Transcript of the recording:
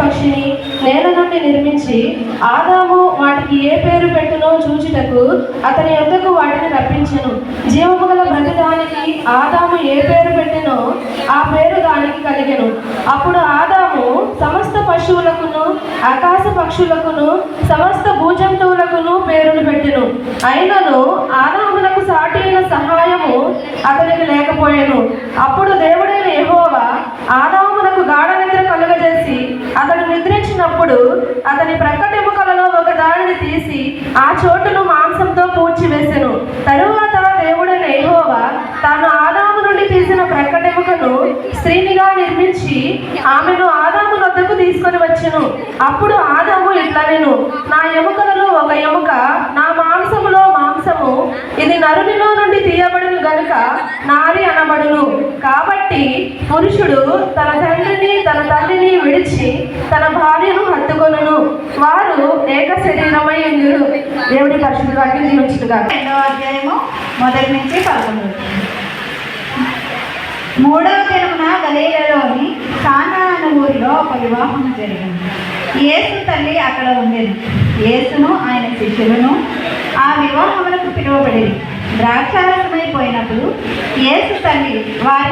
పక్షిని నేల నుండి నిర్మించి ఆదాము వాటికి ఏ పేరు పెట్టునో చూచుటకు అతని యొక్కకు వాటిని రప్పించెను. జీవము గల దానికి ఆదాము ఏ పేరు పెట్టినో ఆ పేరు దానికి కలిగెను. అప్పుడు ఆదాము సమస్త పశువులకును ఆకాశ పక్షులకును సమస్త భూజంతువులకును పేరును పెట్టెను. అయినను ఆదామునకు సాటి అయిన సహాయము అతనికి లేకపోయాను. అప్పుడు దేవుడైన యహోవా ఆదా అతడు నిద్రించినప్పుడు అతని ప్రక్కటెముకలలో ఒక దానిని తీసి ఆ చోటును మాంసంతో పూడ్చివేసెను తరువాత దేవుడు నేహోవా తాను ఆదాము నుండి తీసిన ప్రక్కటెముకను స్త్రీనిగా నిర్మించి ఆమెను ఆదాము వద్దకు తీసుకొని వచ్చెను. అప్పుడు ఆదాము ఇట్లా నేను నా ఎముకలలో ఒక ఎముక నా మాంసములో మాంసము ఇది నరునిలో నుండి తీయబడును గనుక నారి అనబడును. కాబట్టి పురుషుడు తన తండ్రిని తన హత్తుకొనును వారు ఏక శరీరమై ఉందురు దేవుడి పరిశుద్ధి వాటిని దీవించుగా రెండవ అధ్యాయము మొదటి నుంచి పదకొండు. మూడవ దినమున గలీలలోని కానా అనే ఊరిలో ఒక వివాహం జరిగింది. యేసు తల్లి అక్కడ ఉండేది. యేసును ఆయన శిష్యులను ఆ వివాహములకు పిలువబడేది. ద్రాక్షారసమైపోయినప్పుడు యేసు తల్లి వారి